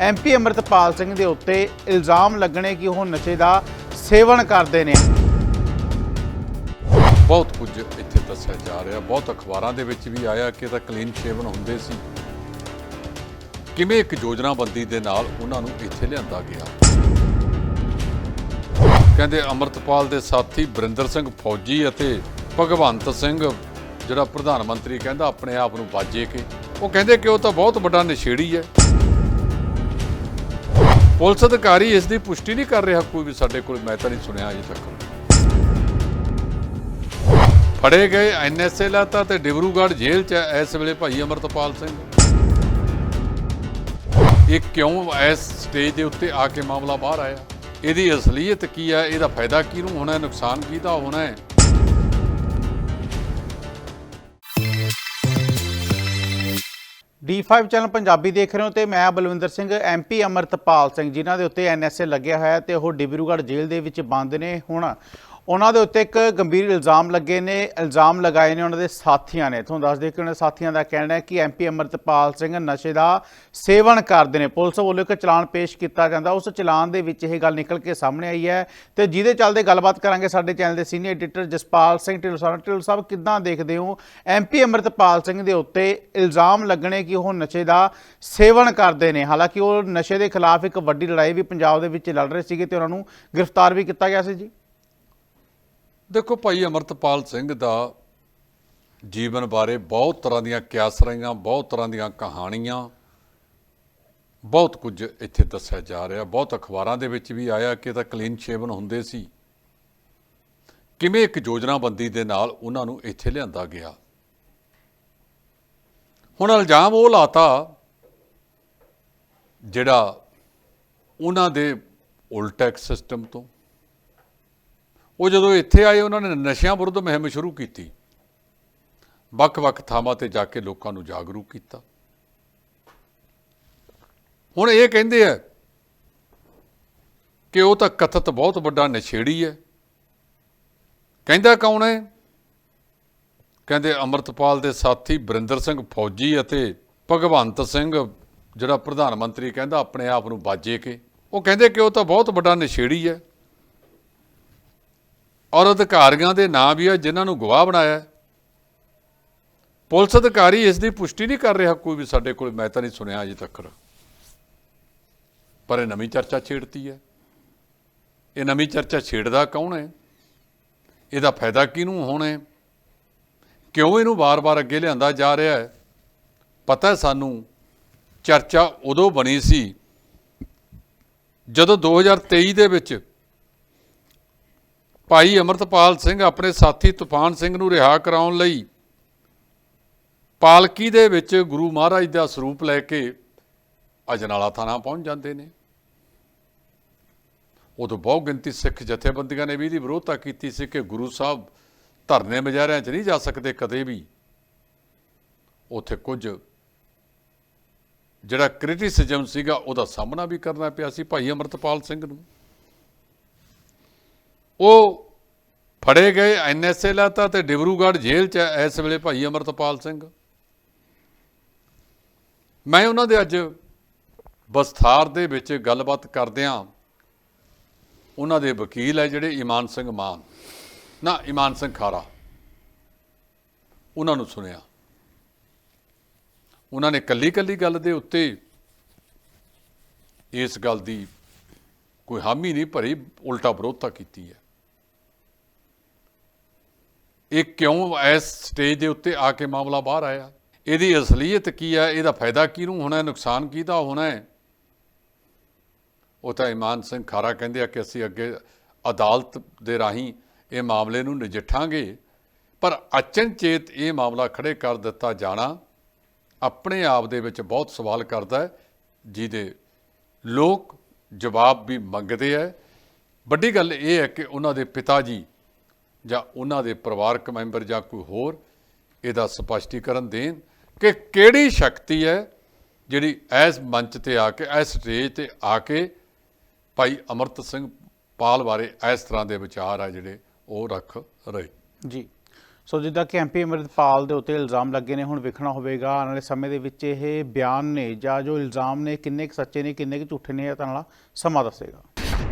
MP Amritpal Singh ਦੇ ਉੱਤੇ ਇਲਜ਼ਾਮ ਲੱਗਣੇ ਕਿ ਉਹ ਨਸ਼ੇ ਦਾ ਸੇਵਨ ਕਰਦੇ ਨੇ। ਬਹੁਤ ਕੁਝ ਇੱਥੇ ਦੱਸਿਆ ਜਾ ਰਿਹਾ, ਬਹੁਤ ਅਖਬਾਰਾਂ ਦੇ ਵਿੱਚ ਵੀ ਆਇਆ ਕਿ ਤਾਂ ਕਲੀਨ ਸ਼ੇਵਨ ਹੁੰਦੇ ਸੀ। ਕਿਵੇਂ ਇੱਕ ਯੋਜਨਾਬੰਦੀ ਦੇ ਨਾਲ ਉਹਨਾਂ ਨੂੰ ਇੱਥੇ ਲਿਆਂਦਾ ਗਿਆ? ਕਹਿੰਦੇ ਅਮਰਤਪਾਲ ਦੇ ਸਾਥੀ ਬਰਿੰਦਰ ਸਿੰਘ ਫੌਜੀ ਅਤੇ ਭਗਵੰਤ ਸਿੰਘ, ਜਿਹੜਾ ਪ੍ਰਧਾਨ ਮੰਤਰੀ ਕਹਿੰਦਾ, ਆਪਣੇ ਆਪ ਨੂੰ ਬਾਜੇ ਕੇ। ਉਹ ਕਹਿੰਦੇ ਕਿ ਉਹ ਤਾਂ ਬਹੁਤ ਵੱਡਾ ਨਸ਼ੇੜੀ ਹੈ। ਪੁਲਿਸ ਅਧਿਕਾਰੀ ਇਸ ਦੀ ਪੁਸ਼ਟੀ ਨਹੀਂ ਕਰ ਰਿਹਾ ਕੋਈ ਵੀ ਸਾਡੇ ਕੋਲ, ਮੈਂ ਤਾਂ ਨਹੀਂ ਸੁਣਿਆ ਅਜੇ ਤੱਕ। ਫੜੇ ਗਏ ਐਨਐਸਏ ਲਾਤਾ ਤੇ ਡਿਬਰੂਗੜ੍ਹ ਜੇਲ੍ਹ 'ਚ ਹੈ ਇਸ ਵੇਲੇ ਭਾਈ ਅਮਰਤਪਾਲ ਸਿੰਘ। ਇਹ ਕਿਉਂ ਇਸ ਸਟੇਜ ਦੇ ਉੱਤੇ ਆ ਕੇ ਮਾਮਲਾ ਬਾਹਰ ਆਇਆ? ਇਹਦੀ ਅਸਲੀਅਤ ਕੀ ਹੈ ਇਹਦਾ ਫਾਇਦਾ ਕਿਹਨੂੰ ਹੋਣਾ? ਹੈ ਨੁਕਸਾਨ ਕਿਹਦਾ ਹੋਣਾ? ਹੈ D5 ਚੈਨਲ ਪੰਜਾਬੀ ਦੇਖ ਰਹੇ ਹੋ ਤੇ ਮੈਂ ਬਲਵਿੰਦਰ ਸਿੰਘ ਐਮਪੀ ਅਮਰਤਪਾਲ ਸਿੰਘ, ਜਿਨ੍ਹਾਂ ਦੇ ਉੱਤੇ ਐਨਐਸਏ ਲੱਗਿਆ ਹੋਇਆ ਤੇ ਉਹ ਡਿਬਰੂਗੜ੍ਹ ਜੇਲ੍ਹ ਦੇ ਵਿੱਚ ਬੰਦ ਨੇ। ਹੁਣ ਉਹਨਾਂ ਦੇ ਉੱਤੇ ਇੱਕ ਗੰਭੀਰ ਇਲਜ਼ਾਮ ਲੱਗੇ ਨੇ, ਇਲਜ਼ਾਮ ਲਗਾਏ ਨੇ ਉਹਨਾਂ ਦੇ ਸਾਥੀਆਂ ਨੇ। ਤੁਹਾਨੂੰ ਦੱਸ ਦੇ ਕਿ ਉਹਨਾਂ ਸਾਥੀਆਂ ਦਾ ਕਹਿਣਾ ਹੈ ਕਿ ਐਮਪੀ ਅਮਰਤਪਾਲ ਸਿੰਘ ਨਸ਼ੇ ਦਾ ਸੇਵਨ ਕਰਦੇ ਨੇ। ਪੁਲਿਸ ਵੱਲੋਂ ਇੱਕ ਚਲਾਨ ਪੇਸ਼ ਕੀਤਾ ਜਾਂਦਾ। ਉਸ ਚਲਾਨ ਦੇ ਵਿੱਚ ਇਹ ਗੱਲ ਨਿਕਲ ਕੇ ਸਾਹਮਣੇ ਆਈ ਹੈ ਤੇ ਜਿਹਦੇ ਚੱਲਦੇ ਗੱਲਬਾਤ ਕਰਾਂਗੇ ਸਾਡੇ ਚੈਨਲ ਦੇ ਸੀਨੀਅਰ ਐਡੀਟਰ ਜਸਪਾਲ ਸਿੰਘ ਢਿੱਲੋਂ ਸਾਹਿਬ ਢਿੱਲੋਂ ਸਾਹਿਬ, ਕਿੱਦਾਂ ਦੇਖਦੇ ਹੋ ਐਮਪੀ ਅਮਰਤਪਾਲ ਸਿੰਘ ਦੇ ਉੱਤੇ ਇਲਜ਼ਾਮ ਲੱਗਣੇ ਕਿ ਉਹ ਨਸ਼ੇ ਦਾ ਸੇਵਨ ਕਰਦੇ ਨੇ? ਹਾਲਾਂਕਿ ਉਹ ਨਸ਼ੇ ਦੇ ਖਿਲਾਫ ਇੱਕ ਵੱਡੀ ਲੜਾਈ ਵੀ ਪੰਜਾਬ ਦੇ ਵਿੱਚ ਲੜ ਰਹੇ ਸੀਗੇ ਤੇ ਉਹਨਾਂ ਨੂੰ ਗ੍ਰਿਫਤਾਰ ਵੀ ਕੀਤਾ ਗਿਆ ਸੀ ਜੀ। ਦੇਖੋ ਭਾਈ ਅਮਰਤਪਾਲ ਸਿੰਘ ਦਾ ਜੀਵਨ ਬਾਰੇ ਬਹੁਤ ਤਰ੍ਹਾਂ ਦੀਆਂ ਕਿਆਸਰਾਈਆਂ ਬਹੁਤ ਤਰ੍ਹਾਂ ਦੀਆਂ ਕਹਾਣੀਆਂ, ਬਹੁਤ ਕੁਝ ਇੱਥੇ ਦੱਸਿਆ ਜਾ ਰਿਹਾ। ਬਹੁਤ ਅਖਬਾਰਾਂ ਦੇ ਵਿੱਚ ਵੀ ਆਇਆ ਕਿ ਤਾਂ ਕਲੀਨ ਸ਼ੇਵਨ ਹੁੰਦੇ ਸੀ। ਕਿਵੇਂ ਇੱਕ ਯੋਜਨਾਬੰਦੀ ਦੇ ਨਾਲ ਉਹਨਾਂ ਨੂੰ ਇੱਥੇ ਲਿਆਂਦਾ ਗਿਆ? ਹੁਣ ਇਲਜ਼ਾਮ ਉਹ ਲਾਤਾ ਜਿਹੜਾ ਉਹਨਾਂ ਦੇ ਉਲਟੈਕ ਸਿਸਟਮ ਤੋਂ ਉਹ ਜਦੋਂ ਇੱਥੇ ਆਏ, ਉਹਨਾਂ ਨੇ ਨਸ਼ਿਆਂ ਵਿਰੁੱਧ ਮੁਹਿੰਮ ਸ਼ੁਰੂ ਕੀਤੀ। ਵੱਖ-ਵੱਖ ਥਾਵਾਂ ਤੇ ਜਾ ਕੇ ਲੋਕਾਂ ਨੂੰ ਜਾਗਰੂਕ ਕੀਤਾ। ਹੁਣ ਇਹ ਕਹਿੰਦੇ ਆ ਕਿ ਉਹ ਤਾਂ ਕਥਤ ਬਹੁਤ ਵੱਡਾ ਨਸ਼ੇੜੀ ਹੈ। ਕਹਿੰਦਾ ਕੌਣ ਹੈ? ਕਹਿੰਦੇ ਅਮਰਤਪਾਲ ਦੇ ਸਾਥੀ ਬਰਿੰਦਰ ਸਿੰਘ ਫੌਜੀ ਅਤੇ ਭਗਵੰਤ ਸਿੰਘ, ਜਿਹੜਾ ਪ੍ਰਧਾਨ ਮੰਤਰੀ ਕਹਿੰਦਾ, ਆਪਣੇ ਆਪ ਨੂੰ ਬਾਜੇ ਕੇ। ਉਹ ਕਹਿੰਦੇ ਕਿ ਉਹ ਤਾਂ ਬਹੁਤ ਵੱਡਾ ਨਸ਼ੇੜੀ ਹੈ। ਔਰ ਅਧਿਕਾਰੀਆਂ ਦੇ ਨਾਂ ਵੀ ਆ ਜਿਨ੍ਹਾਂ ਨੂੰ ਗਵਾਹ ਬਣਾਇਆ ਪੁਲਿਸ ਅਧਿਕਾਰੀ ਇਸ ਦੀ ਪੁਸ਼ਟੀ ਨਹੀਂ ਕਰ ਰਿਹਾ ਕੋਈ ਵੀ ਸਾਡੇ ਕੋਲ, ਮੈਂ ਤਾਂ ਨਹੀਂ ਸੁਣਿਆ ਅਜੇ ਤੱਕ। ਪਰ ਇਹ ਨਵੀਂ ਚਰਚਾ ਛੇੜਤੀ ਹੈ। ਇਹ ਨਵੀਂ ਚਰਚਾ ਛੇੜਦਾ ਕੌਣ ਹੈ? ਇਹਦਾ ਫਾਇਦਾ ਕਿਹਨੂੰ ਹੋਣਾ ਹੈ? ਕਿਉਂ ਇਹਨੂੰ ਵਾਰ-ਵਾਰ ਅੱਗੇ ਲਿਆਂਦਾ ਜਾ ਰਿਹਾ ਹੈ? ਪਤਾ ਹੈ ਸਾਨੂੰ, ਚਰਚਾ ਉਦੋਂ ਬਣੀ ਸੀ ਜਦੋਂ 2023 ਦੇ ਵਿੱਚ ਭਾਈ ਅਮਰਤਪਾਲ ਸਿੰਘ ਆਪਣੇ ਸਾਥੀ ਤੂਫਾਨ ਸਿੰਘ ਨੂੰ ਰਿਹਾ ਕਰਾਉਣ ਲਈ ਪਾਲਕੀ ਦੇ ਵਿੱਚ ਗੁਰੂ ਮਹਾਰਾਜ ਦਾ ਸਰੂਪ ਲੈ ਕੇ ਅਜਨਾਲਾ ਥਾਣਾ ਪਹੁੰਚ ਜਾਂਦੇ ਨੇ। ਉਦੋਂ ਬਹੁ ਗਿਣਤੀ ਸਿੱਖ ਜਥੇਬੰਦੀਆਂ ਨੇ ਵੀ ਇਹਦੀ ਵਿਰੋਧਤਾ ਕੀਤੀ ਸੀ ਕਿ ਗੁਰੂ ਸਾਹਿਬ ਧਰਨੇ ਮਜਾਰਿਆਂ 'ਚ ਨਹੀਂ ਜਾ ਸਕਦੇ ਕਦੇ ਵੀ। ਉੱਥੇ ਕੁਝ ਜਿਹੜਾ ਕ੍ਰਿਟਿਸਿਜ਼ਮ ਸੀਗਾ ਉਹਦਾ ਸਾਹਮਣਾ ਵੀ ਕਰਨਾ ਪਿਆ ਸੀ ਭਾਈ ਅਮਰਤਪਾਲ ਸਿੰਘ ਨੂੰ। ਉਹ ਫੜੇ ਗਏ ਐਨਐਸਏ ਲਾਤਾ ਤੇ ਡਿਬਰੂਗੜ੍ਹ ਜੇਲ੍ਹ 'ਚ ਇਸ ਵੇਲੇ ਭਾਈ ਅਮਰਤਪਾਲ ਸਿੰਘ। ਮੈਂ ਉਹਨਾਂ ਦੇ ਅੱਜ ਬਸਥਾਰ ਦੇ ਵਿੱਚ ਗੱਲਬਾਤ ਕਰਦਿਆਂ ਉਹਨਾਂ ਦੇ ਵਕੀਲ ਹੈ ਜਿਹੜੇ ਇਮਾਨ ਸਿੰਘ ਮਾਨ। ਨਾ, ਇਮਾਨ ਸਿੰਘ ਖਾਰਾ। ਉਹਨਾਂ ਨੂੰ ਸੁਣਿਆ। ਉਹਨਾਂ ਨੇ ਕੱਲੀ ਕੱਲੀ ਗੱਲ ਦੇ ਉੱਤੇ ਇਸ ਗੱਲ ਦੀ ਕੋਈ ਹਾਮੀ ਨਹੀਂ ਭਰੀ, ਉਲਟਾ ਵਿਰੋਧਤਾ ਕੀਤੀ ਹੈ। ਇਹ ਕਿਉਂ ਇਸ ਸਟੇਜ ਦੇ ਉੱਤੇ ਆ ਕੇ ਮਾਮਲਾ ਬਾਹਰ ਆਇਆ? ਇਹਦੀ ਅਸਲੀਅਤ ਕੀ ਹੈ ਇਹਦਾ ਫਾਇਦਾ ਕਿਹਨੂੰ ਹੋਣਾ? ਹੈ ਨੁਕਸਾਨ ਕਿਹਦਾ ਹੋਣਾ ਹੈ? ਉਹ ਤਾਂ ਇਮਾਨ ਸਿੰਘ ਖਾਰਾ ਕਹਿੰਦੇ ਆ ਕਿ ਅਸੀਂ ਅੱਗੇ ਅਦਾਲਤ ਦੇ ਰਾਹੀਂ ਇਹ ਮਾਮਲੇ ਨੂੰ ਨਜਿੱਠਾਂਗੇ। ਪਰ ਅਚਨਚੇਤ ਇਹ ਮਾਮਲਾ ਖੜੇ ਕਰ ਦਿੱਤਾ ਜਾਣਾ ਆਪਣੇ ਆਪ ਦੇ ਵਿੱਚ ਬਹੁਤ ਸਵਾਲ ਕਰਦਾ ਹੈ, ਜਿਹਦੇ ਲੋਕ ਜਵਾਬ ਵੀ ਮੰਗਦੇ ਹੈ। ਵੱਡੀ ਗੱਲ ਇਹ ਹੈ ਕਿ ਉਹਨਾਂ ਦੇ ਪਿਤਾ ਜੀ ਜਾਂ ਉਹਨਾਂ ਦੇ ਪਰਿਵਾਰਕ ਮੈਂਬਰ ਜਾਂ ਕੋਈ ਹੋਰ ਇਹਦਾ ਸਪਸ਼ਟੀਕਰਨ ਦੇਣ ਕਿ ਕਿਹੜੀ ਸ਼ਕਤੀ ਹੈ ਜਿਹੜੀ ਇਸ ਮੰਚ ਤੇ ਆ ਕੇ, ਇਸ ਸਟੇਜ ਤੇ ਆ ਕੇ ਭਾਈ ਅਮਰਤ ਸਿੰਘ ਪਾਲ ਬਾਰੇ ਇਸ ਤਰ੍ਹਾਂ ਦੇ ਵਿਚਾਰ ਆ ਜਿਹੜੇ ਉਹ ਰੱਖ ਰਹੇ। ਜੀ। ਸੋ ਜਿੱਦਾਂ ਕਿ ਐਮਪੀ ਅਮਰਿਤਪਾਲ ਦੇ ਉੱਤੇ ਇਲਜ਼ਾਮ ਲੱਗੇ ਨੇ, ਹੁਣ ਵੇਖਣਾ ਹੋਵੇਗਾ। ਆਉਣ ਵਾਲੇ ਸਮੇਂ ਦੇ ਵਿੱਚ ਇਹ ਬਿਆਨ ਨੇ ਜਾਂ ਜੋ ਇਲਜ਼ਾਮ ਨੇ, ਕਿੰਨੇ ਕੁ ਸੱਚੇ ਨੇ, ਕਿੰਨੇ ਕੁ ਝੂਠੇ ਨੇ, ਇਹ ਤਾਂ ਨਾਲ ਸਮਾਂ ਦੱਸੇਗਾ।